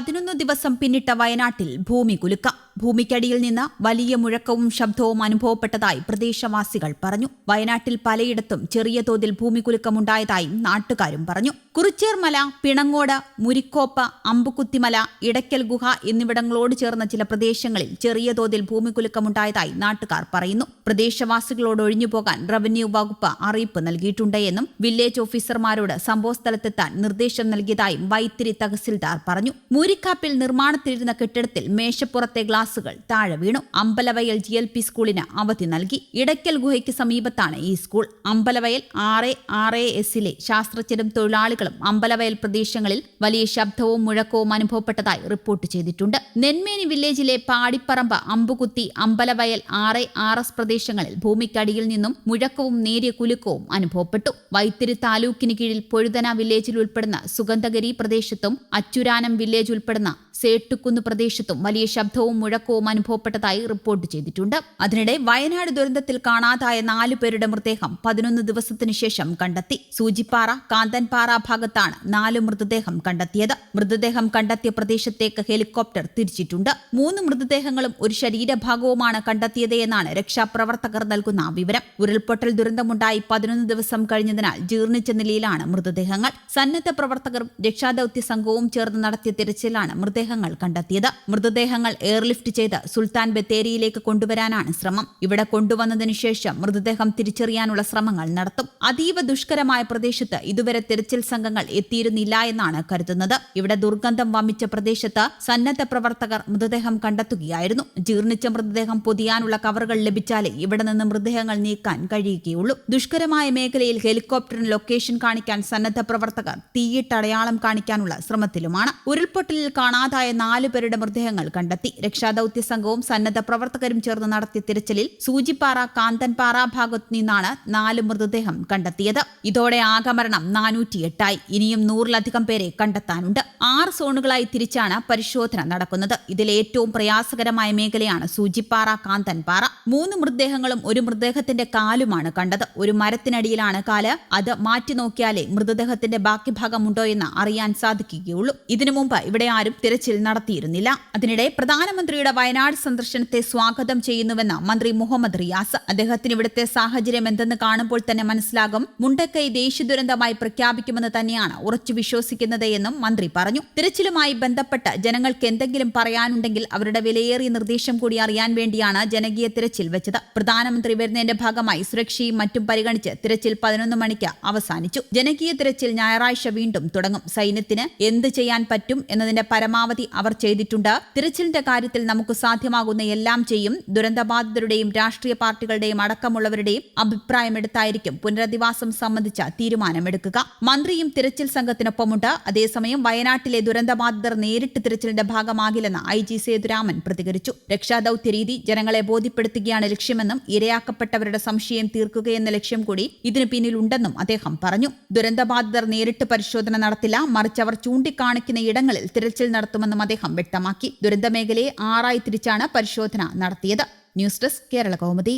പതിനൊന്ന് ദിവസം പിന്നിട്ട വയനാട്ടിൽ ഭൂമി കുലുക്കം. ഭൂമിക്കടിയിൽ നിന്ന് വലിയ മുഴക്കവും ശബ്ദവും അനുഭവപ്പെട്ടതായി പ്രദേശവാസികൾ പറഞ്ഞു. വയനാട്ടിൽ പലയിടത്തും ചെറിയ തോതിൽ ഭൂമികുലുക്കമുണ്ടായതായും നാട്ടുകാരും പറഞ്ഞു. കുറിച്ചേർമല പിണങ്ങോട് മുരിക്കോപ്പ് അമ്പുകുത്തിമല ഇടയ്ക്കൽ ഗുഹ എന്നിവിടങ്ങളോട് ചേർന്ന ചില പ്രദേശങ്ങളിൽ ചെറിയ തോതിൽ ഭൂമികുലുക്കമുണ്ടായതായി നാട്ടുകാർ പറയുന്നു. പ്രദേശവാസികളോട് ഒഴിഞ്ഞുപോകാൻ റവന്യൂ വകുപ്പ് അറിയിപ്പ് നൽകിയിട്ടുണ്ട് എന്നും വില്ലേജ് ഓഫീസർമാരോട് സംഭവസ്ഥലത്തെത്താൻ നിർദ്ദേശം നൽകിയതായും വൈത്തിരി തഹസിൽദാർ പറഞ്ഞു. മൂരിക്കാപ്പിൽ നിർമ്മാണത്തിലിരുന്ന കെട്ടിടത്തിൽ മേശപ്പുറത്തെ ഗ്ലാസുകൾ താഴെ വീണു. അമ്പലവയൽ ജി എൽ പി സ്കൂളിന് അവധി നൽകി. ഇടയ്ക്കൽ ഗുഹയ്ക്ക് സമീപത്താണ് ഈ സ്കൂൾ. അമ്പലവയൽ ആറ് ആറ് എസിലെ ശാസ്ത്രജ്ഞരും തൊഴിലാളികളും അമ്പലവയൽ പ്രദേശങ്ങളിൽ വലിയ ശബ്ദവും മുഴക്കവും അനുഭവപ്പെട്ടതായി റിപ്പോർട്ട് ചെയ്തിട്ടുണ്ട്. നെന്മേനി വില്ലേജിലെ പാടിപ്പറമ്പ് അമ്പുകുത്തി അമ്പലവയൽ ആറ് ആർ എസ് പ്രദേശങ്ങളിൽ ഭൂമിക്കടിയിൽ നിന്നും മുഴക്കവും നേരിയ കുലുക്കവും അനുഭവപ്പെട്ടു. വൈത്തിരി താലൂക്കിന് കീഴിൽ പൊഴുതന വില്ലേജിൽ ഉൾപ്പെടുന്ന സുഗന്ധഗിരി പ്രദേശത്തും അച്ചുരാനം വില്ലേജ് ഉൾപ്പെടുന്ന സേട്ടുക്കുന്ന് പ്രദേശത്തും വലിയ ശബ്ദവും മുഴക്കവും അനുഭവപ്പെട്ടതായി റിപ്പോർട്ട് ചെയ്തിട്ടുണ്ട്. അതിനിടെ വയനാട് ദുരന്തത്തിൽ കാണാതായ നാലു പേരുടെ മൃതദേഹം പതിനൊന്ന് ദിവസത്തിനു ശേഷം കണ്ടെത്തി. സൂചിപ്പാറ കാന്തൻപാറ ഭാഗത്താണ് നാല് മൃതദേഹം കണ്ടെത്തിയത്. മൃതദേഹം കണ്ടെത്തിയ പ്രദേശത്തേക്ക് ഹെലികോപ്റ്റർ തിരിച്ചിട്ടുണ്ട്. മൂന്ന് മൃതദേഹങ്ങളും ഒരു ശരീരഭാഗവുമാണ് കണ്ടെത്തിയത് എന്നാണ് രക്ഷാപ്രവർത്തകർ നൽകുന്ന വിവരം. ഉരുൾപൊട്ടൽ ദുരന്തമുണ്ടായി പതിനൊന്ന് ദിവസം കഴിഞ്ഞതിനാൽ ജീർണിച്ച നിലയിലാണ് മൃതദേഹങ്ങൾ. സന്നദ്ധ പ്രവർത്തകരും രക്ഷാദൌത്യ സംഘവും ചേർന്ന് നടത്തിയ തിരച്ചിലാണ് മൃതദേഹങ്ങൾ കണ്ടെത്തിയത്. മൃതദേഹങ്ങൾ എയർലിഫ്റ്റ് ചെയ്ത് സുൽത്താൻ ബത്തേരിയിലേക്ക് കൊണ്ടുവരാനാണ് ശ്രമം. ഇവിടെ കൊണ്ടുവന്നതിനു ശേഷം മൃതദേഹം തിരിച്ചറിയാനുള്ള ശ്രമങ്ങൾ നടത്തും. അതീവ ദുഷ്കരമായ പ്രദേശത്ത് ഇതുവരെ തിരച്ചിൽ സംഘങ്ങൾ എത്തിയിരുന്നില്ല എന്നാണ് കരുതുന്നത്. ഇവിടെ ദുർഗന്ധം വമിച്ച പ്രദേശത്ത് സന്നദ്ധ പ്രവർത്തകർ മൃതദേഹം കണ്ടെത്തുകയായിരുന്നു. ജീർണിച്ച മൃതദേഹം പൊതിയാനുള്ള കവറുകൾ ലഭിച്ചാലേ ഇവിടെ നിന്ന് മൃതദേഹങ്ങൾ നീക്കാൻ കഴിയുകയുള്ളൂ. ദുഷ്കരമായ മേഖലയിൽ ഹെലികോപ്റ്ററിന് ലൊക്കേഷൻ കാണിക്കാൻ സന്നദ്ധ പ്രവർത്തകർ തീയിട്ടടയാളം കാണിക്കാനുള്ള ശ്രമത്തിലുമാണ്. ഉരുൾപൊട്ടലിൽ കാണാതായ നാലു പേരുടെ മൃതദേഹങ്ങൾ കണ്ടെത്തി. രക്ഷാദൌത്യ സംഘവും സന്നദ്ധ പ്രവർത്തകരും ചേർന്ന് നടത്തിയ തിരച്ചിലിൽ സൂചിപ്പാറ കാന്തൻപാറ ഭാഗത്തു നിന്നാണ് നാല് മൃതദേഹം കണ്ടെത്തിയത്. ഇതോടെ ആകമരണം നാനൂറ്റിയെട്ടായി. ഇനിയും നൂറിലധികം പേരെ കണ്ടെത്താനുണ്ട്. ആറ് സോണുകളായി തിരിച്ചാണ് പരിശോധന നടക്കുന്നത്. ഇതിൽ ഏറ്റവും പ്രയാസകരമായ മേഖലയാണ് സൂചിപ്പാറ കാന്തൻപാറ. മൂന്ന് മൃതദേഹങ്ങളും ഒരു മൃതദേഹത്തിന്റെ കാലുമാണ് കണ്ടത്. ഒരു മരത്തിനടിയിലാണ് കാൽ. അത് മാറ്റി നോക്കിയാലേ മൃതദേഹത്തിന്റെ ബാക്കി ഭാഗമുണ്ടോ എന്ന് അറിയാൻ സാധിക്കുകയുള്ളൂ. ഇതിനു മുമ്പ് ഇവിടെ ആരും തിരച്ചിൽ നടത്തിയിരുന്നില്ല. അതിനിടെ പ്രധാനമന്ത്രിയുടെ വയനാട് സന്ദർശനത്തെ സ്വാഗതം ചെയ്യുന്നുവെന്ന് മന്ത്രി മുഹമ്മദ് റിയാസ്. അദ്ദേഹത്തിന് ഇവിടുത്തെ സാഹചര്യം എന്തെന്ന് കാണുമ്പോൾ തന്നെ മനസ്സിലാകും. മുണ്ടക്കൈ ദേശീയ ദുരന്തമായി പ്രഖ്യാപിക്കുമെന്ന് തന്നെയാണ് ഉറച്ചു വിശ്വസിക്കുന്നത് എന്നും മന്ത്രി പറഞ്ഞു. തിരച്ചിലുമായി ബന്ധപ്പെട്ട് ജനങ്ങൾക്ക് എന്തെങ്കിലും പറയാനുണ്ടെങ്കിൽ അവരുടെ വിലയേറിയ നിർദ്ദേശം കൂടി അറിയാൻ വേണ്ടിയാണ് ജനകീയ തിരച്ചിൽ വെച്ചത്. പ്രധാനമന്ത്രി വരുന്നതിന്റെ ഭാഗമായി സുരക്ഷയും മറ്റും പരിഗണിച്ച് തിരച്ചിൽ പതിനൊന്ന് മണിക്ക് അവസാനിച്ചു. ജനകീയ തിരച്ചിൽ ഞായറാഴ്ച വീണ്ടും തുടങ്ങും. സൈന്യത്തിന് എന്ത് ചെയ്യാൻ പറ്റും എന്നതിന്റെ പരമാവധി അവർ ചെയ്തിട്ടുണ്ട്. തിരച്ചിലിന്റെ കാര്യത്തിൽ നമുക്ക് സാധ്യമാകുന്ന എല്ലാം ചെയ്യും. ദുരന്തബാധിതരുടെയും രാഷ്ട്രീയ പാർട്ടികളുടെയും അടക്കമുള്ളവരുടെയും അഭിപ്രായമെടുത്തായിരിക്കും പുനരധിവാസം സംബന്ധിച്ച തീരുമാനമെടുക്കുക. മന്ത്രിയും തിരച്ചിൽ സംഘത്തിനൊപ്പമുണ്ട്. അതേസമയം വയനാട്ടിലെ ദുരന്തബാധിതർ നേരിട്ട് തിരച്ചിലിന്റെ ഭാഗമാകില്ലെന്ന് ഐ ജി സേതുരാമൻ പ്രതികരിച്ചു. രക്ഷാദൌത്യ രീതി ജനങ്ങളെ ബോധ്യപ്പെടുത്തുകയാണ് ലക്ഷ്യമെന്നും ഇരയാക്കപ്പെട്ടവരുടെ സംശയം തീർക്കുകയെന്ന ലക്ഷ്യം കൂടി ഇതിനു പിന്നിലുണ്ടെന്നും അദ്ദേഹം പറഞ്ഞു. ദുരന്തബാധിതർ നേരിട്ട് പരിശോധന നടത്തില്ല. മറിച്ച് അവർ ചൂണ്ടിക്കാണിക്കുന്ന ഇടങ്ങളിൽ തിരച്ചിൽ നടത്തുമെന്നും അദ്ദേഹം വ്യക്തമാക്കി. ദുരന്തമേഖലയെ ആറായി തിരിച്ചാണ് പരിശോധന നടത്തിയത്. News desk Kerala Kaumudi.